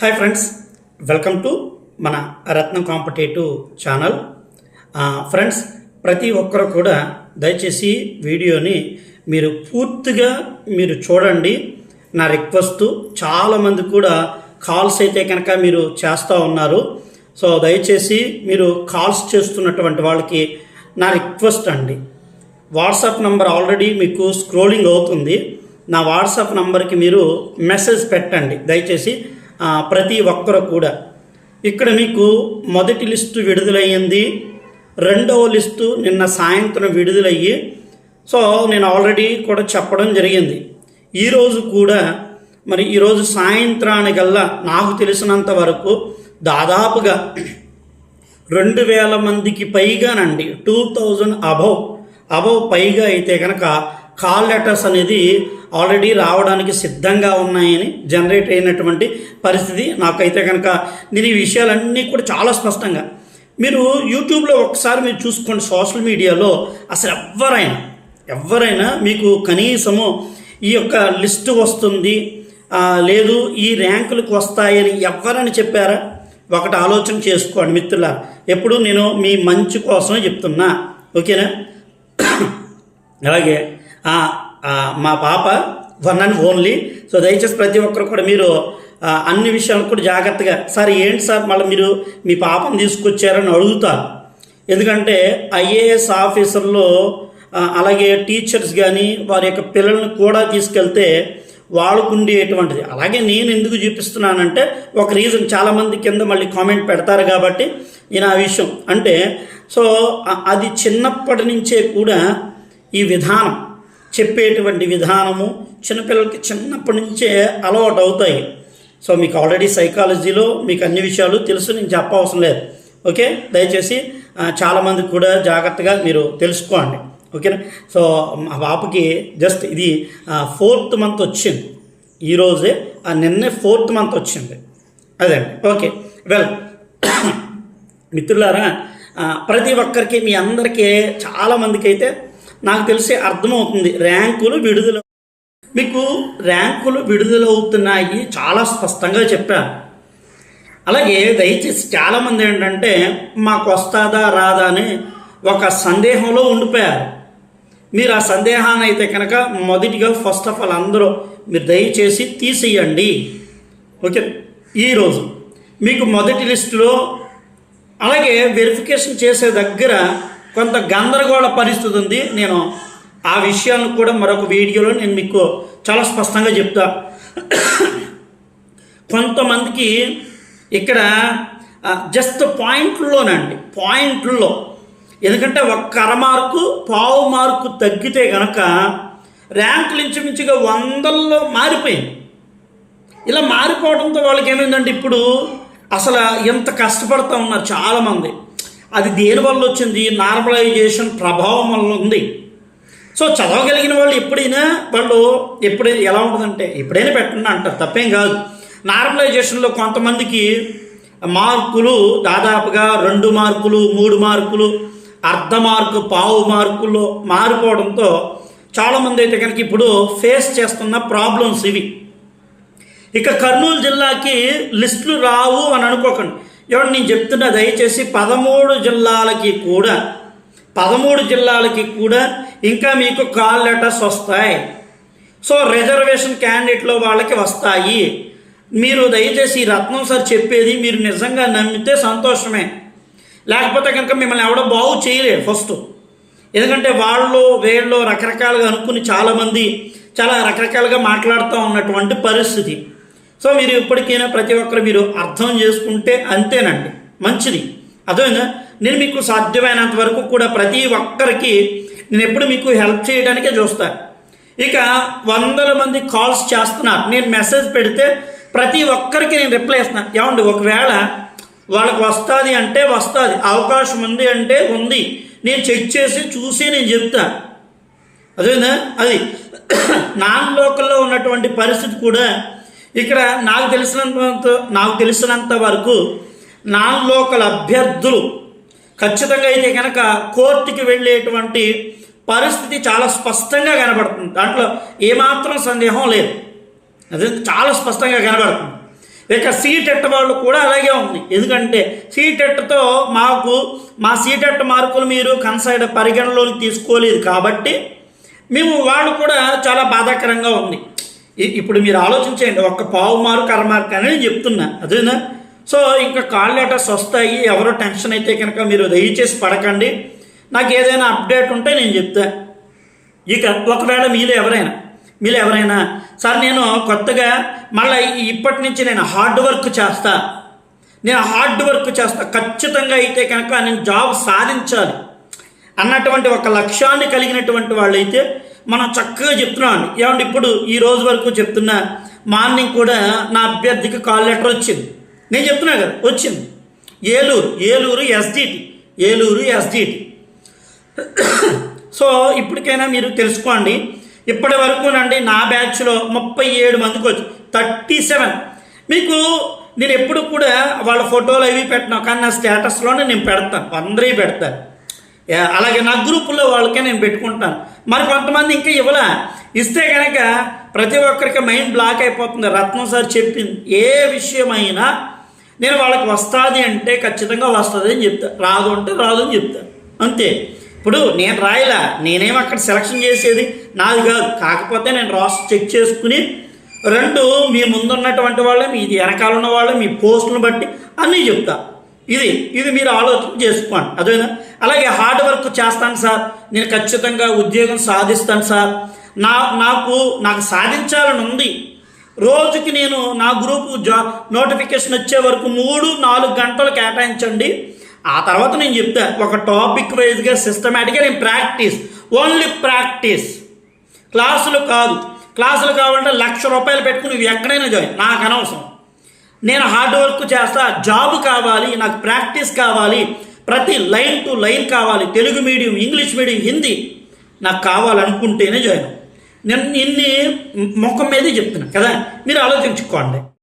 Hi friends welcome to మన రత్నం competitive channel. Friends ప్రతి ఒక్కరు కూడా దయచేసి వీడియోని మీరు పూర్తిగా మీరు చూడండి. నా రిక్వెస్ట్ చాలామంది కూడా కాల్స్ అయితే కనుక మీరు చేస్తూ ఉన్నారు. సో దయచేసి మీరు కాల్స్ చేస్తున్నటువంటి వాళ్ళకి నా రిక్వెస్ట్ అండి. వాట్సాప్ నంబర్ ఆల్రెడీ మీకు స్క్రోలింగ్ అవుతుంది. నా వాట్సాప్ నంబర్కి మీరు మెసేజ్ పెట్టండి. దయచేసి ప్రతి ఒక్కరు కూడా. ఇక్కడ మీకు మొదటి లిస్టు విడుదలయ్యింది. రెండవ లిస్టు నిన్న సాయంత్రం విడుదలయ్యి సో నేను ఆల్రెడీ కూడా చెప్పడం జరిగింది. ఈరోజు కూడా మరి ఈరోజు సాయంత్రానికల్లా నాకు తెలిసినంత వరకు దాదాపుగా రెండు వేల మందికి పైగానండి టూ థౌజండ్ అబవ్ అబవ్ పైగా అయితే కనుక కాల్ లెటర్స్ అనేది ఆల్రెడీ రావడానికి సిద్ధంగా ఉన్నాయని జనరేట్ అయినటువంటి పరిస్థితి నాకైతే కనుక నేను ఈ విషయాలన్నీ కూడా చాలా స్పష్టంగా. మీరు యూట్యూబ్లో ఒకసారి మీరు చూసుకోండి సోషల్ మీడియాలో అసలు ఎవరైనా ఎవరైనా మీకు కనీసము ఈ యొక్క లిస్టు వస్తుంది లేదు ఈ ర్యాంకులకు వస్తాయని ఎవరని చెప్పారా? ఒకటి ఆలోచన చేసుకోండి మిత్రుల ఎప్పుడు నేను మీ మంచి కోసమే చెప్తున్నా. ఓకేనా? అలాగే మా పాప వన్ అండ్ ఓన్లీ సో దయచేసి ప్రతి ఒక్కరు కూడా మీరు అన్ని విషయాలు కూడా జాగ్రత్తగా సార్ ఏంటి సార్ మళ్ళీ మీరు మీ పాపను తీసుకొచ్చారని అడుగుతారు. ఎందుకంటే ఐఏఎస్ ఆఫీసర్లో అలాగే టీచర్స్ కానీ వారి యొక్క పిల్లల్ని కూడా తీసుకెళ్తే వాళ్ళకు ఉండేటువంటిది అలాగే నేను ఎందుకు చూపిస్తున్నానంటే ఒక రీజన్ చాలామంది కింద మళ్ళీ కామెంట్ పెడతారు కాబట్టి నేను ఆ విషయం. అంటే సో అది చిన్నప్పటి నుంచే కూడా ఈ విధానం చెప్పేటువంటి విధానము చిన్నపిల్లలకి చిన్నప్పటి నుంచే అలవాటు అవుతాయి సో మీకు ఆల్రెడీ సైకాలజీలో మీకు అన్ని విషయాలు తెలుసు నేను చెప్పవసరం లేదు. ఓకే? దయచేసి చాలామంది కూడా జాగ్రత్తగా మీరు తెలుసుకోండి. ఓకేనా? సో మా పాపకి జస్ట్ ఇది ఫోర్త్ మంత్ వచ్చింది. ఈరోజే ఆ నిన్నే ఫోర్త్ మంత్ వచ్చింది. అదండి. ఓకే. వెల్. మిత్రులారా ప్రతి ఒక్కరికి మీ అందరికీ చాలామందికి అయితే నాకు తెలిసి అర్థమవుతుంది. ర్యాంకులు విడుదల మీకు ర్యాంకులు విడుదలవుతున్నాయి చాలా స్పష్టంగా చెప్పారు. అలాగే దయచేసి చాలామంది ఏంటంటే మాకు వస్తాదా రాదా అని ఒక సందేహంలో ఉండిపోయారు. మీరు ఆ సందేహాన్ని అయితే కనుక మొదటిగా ఫస్ట్ ఆఫ్ ఆల్ అందరూ మీరు దయచేసి తీసేయండి. ఓకే? ఈరోజు మీకు మొదటి లిస్టులో అలాగే వెరిఫికేషన్ చేసే దగ్గర కొంత గందరగోళ పరిస్థితి ఉంది. నేను ఆ విషయాలను కూడా మరొక వీడియోలో నేను మీకు చాలా స్పష్టంగా చెప్తా. కొంతమందికి ఇక్కడ జస్ట్ పాయింట్లోనండి పాయింట్లో ఎందుకంటే ఒక్క అర మార్కు పావు మార్కు తగ్గితే కనుక ర్యాంకులు ఇంచుమించుగా వందల్లో మారిపోయింది. ఇలా మారిపోవడంతో వాళ్ళకి ఏమైందంటే ఇప్పుడు అసలు ఎంత కష్టపడుతూ ఉన్నారు చాలామంది. అది దేనివల్ల వచ్చింది? నార్మలైజేషన్ ప్రభావం వల్ల ఉంది. సో చదవగలిగిన వాళ్ళు ఎప్పుడైనా వాళ్ళు ఎప్పుడైనా ఎలా ఉంటుందంటే ఎప్పుడైనా పెట్టండి అంటారు. తప్పేం కాదు. నార్మలైజేషన్లో కొంతమందికి మార్కులు దాదాపుగా రెండు మార్కులు మూడు మార్కులు అర్ధ మార్కు పావు మార్కులు మారిపోవడంతో చాలామంది అయితే కనుక ఇప్పుడు ఫేస్ చేస్తున్న ప్రాబ్లమ్స్ ఇవి. ఇక కర్నూలు జిల్లాకి లిస్టులు రావు అని అనుకోకండి. ఎవరు నేను చెప్తున్నా దయచేసి పదమూడు జిల్లాలకి కూడా పదమూడు జిల్లాలకి కూడా ఇంకా మీకు కాల్ లెటర్స్ వస్తాయి. సో రిజర్వేషన్ క్యాండిడేట్లో వాళ్ళకి వస్తాయి. మీరు దయచేసి ఈ రత్నం సార్ చెప్పేది మీరు నిజంగా నమ్మితే సంతోషమే. లేకపోతే కనుక మిమ్మల్ని ఎవడో బాగు చేయలేరు ఫస్ట్. ఎందుకంటే వాళ్ళు వీళ్ళు రకరకాలుగా అనుకుని చాలామంది చాలా రకరకాలుగా మాట్లాడుతూ ఉన్నటువంటి పరిస్థితి. సో మీరు ఇప్పటికైనా ప్రతి ఒక్కరు మీరు అర్థం చేసుకుంటే అంతేనండి. మంచిది. అర్థమైందా? నేను మీకు సాధ్యమైనంత వరకు కూడా ప్రతి ఒక్కరికి నేను ఎప్పుడు మీకు హెల్ప్ చేయడానికే చూస్తాను ఇక వందల మంది కాల్స్ చేస్తున్నారు. నేను మెసేజ్ పెడితే ప్రతి ఒక్కరికి నేను రిప్లై ఇస్తున్నాను ఏమండి ఒకవేళ వాళ్ళకి వస్తుంది అంటే వస్తుంది. అవకాశం ఉంది అంటే ఉంది. నేను చెక్ చేసి చూసి నేను చెప్తాను అదేనా అది నాన్ లోకల్లో ఉన్నటువంటి పరిస్థితి కూడా ఇక్కడ నాకు తెలిసినంత నాకు తెలిసినంత వరకు నాన్ లోకల్ అభ్యర్థులు ఖచ్చితంగా అయితే కనుక కోర్టుకి వెళ్ళేటువంటి పరిస్థితి చాలా స్పష్టంగా కనబడుతుంది. దాంట్లో ఏమాత్రం సందేహం లేదు. అది చాలా స్పష్టంగా కనబడుతుంది. ఇక సీటెట్ వాళ్ళు కూడా అలాగే ఉంది. ఎందుకంటే సీటెట్తో మాకు మా సీటెట్ మార్కులు మీరు కన్సైడ్ పరిగణలోకి తీసుకోలేదు కాబట్టి మేము వాళ్ళు కూడా చాలా బాధాకరంగా ఉంది. ఇప్పుడు మీరు ఆలోచించండి ఒక్క పావు మార్క్ అర అని నేను చెప్తున్నా. అదేనా సో ఇంకా కాల్ లెటర్స్ వస్తాయి ఎవరో టెన్షన్ అయితే కనుక మీరు దయచేసి పడకండి. నాకు ఏదైనా అప్డేట్ ఉంటే నేను చెప్తా. ఇక ఒకవేళ మీలో ఎవరైనా మీలో ఎవరైనా సార్ నేను కొత్తగా మళ్ళీ ఇప్పటి నుంచి నేను హార్డ్ వర్క్ చేస్తా. నేను హార్డ్ వర్క్ చేస్తా. ఖచ్చితంగా అయితే కనుక నేను జాబ్ సాధించాలి. అన్నటువంటి ఒక లక్ష్యాన్ని కలిగినటువంటి వాళ్ళైతే మనం చక్కగా చెప్తున్నాం ఏమంటే ఇప్పుడు ఈ రోజు వరకు చెప్తున్నా మార్నింగ్ కూడా నా అభ్యర్థికి కాల్ లెటర్ వచ్చింది. నేను చెప్తున్నా కదా వచ్చింది. Eluru Eluru S D T Eluru S D T. So ఇప్పటికైనా మీరు తెలుసుకోండి. ఇప్పటి వరకునండి నా బ్యాచ్లో ముప్పై ఏడు మందికి వచ్చి థర్టీ సెవెన్. మీకు నేను ఎప్పుడు కూడా వాళ్ళ ఫోటోలు అవి పెట్టినా కానీ నా స్టేటస్లోనే నేను పెడతాను అందరివి పెడతాను. అలాగే నా గ్రూపుల్లో వాళ్ళకే నేను పెట్టుకుంటాను. మరి కొంతమంది ఇంకా ఇవ్వలా? ఇస్తే కనుక ప్రతి ఒక్కరికి మైండ్ బ్లాక్ అయిపోతుంది. రత్నం సార్ చెప్పింది ఏ విషయమైనా నేను వాళ్ళకి వస్తుంది అంటే ఖచ్చితంగా వస్తుంది అని చెప్తా. రాదు అంటే రాదు అని చెప్తా. అంతే. ఇప్పుడు నేను రాయలా? నేనేం అక్కడ సెలక్షన్ చేసేది? నాది కాదు. కాకపోతే నేను రాసి చెక్ చేసుకుని రెండు మీ ముందున్నటువంటి వాళ్ళు మీ వెనకాల ఉన్న వాళ్ళు మీ పోస్టులను బట్టి అన్నీ చెప్తా. ఇది ఇది మీరు ఆలోచన చేసుకోండి. అదేనా అలాగే హార్డ్ వర్క్ చేస్తాను సార్. నేను ఖచ్చితంగా ఉద్యోగం సాధిస్తాను సార్. నా నాకు నాకు సాధించాలని ఉంది. రోజుకి నేను నా గ్రూపు జా నోటిఫికేషన్ వచ్చే వరకు మూడు నాలుగు గంటలు కేటాయించండి. ఆ తర్వాత నేను చెప్తా ఒక టాపిక్ వైజ్గా సిస్టమేటిక్గా నేను ప్రాక్టీస్ ఓన్లీ ప్రాక్టీస్. క్లాసులు కాదు. క్లాసులు కావాలంటే లక్ష రూపాయలు పెట్టుకుని నువ్వు ఎక్కడైనా జాయిన్ నాకు అనవసరం. నేను హార్డ్ వర్క్ చేస్తా జాబ్ కావాలి నాకు ప్రాక్టీస్ కావాలి ప్రతి లైన్ టు లైన్ కావాలి. Telugu medium English medium Hindi. నాకు కావాలనుకుంటేనే జాయిన్. నేను ఇన్ని ముఖం మీదే చెప్తున్నా కదా? మీరు ఆలోచించుకోండి.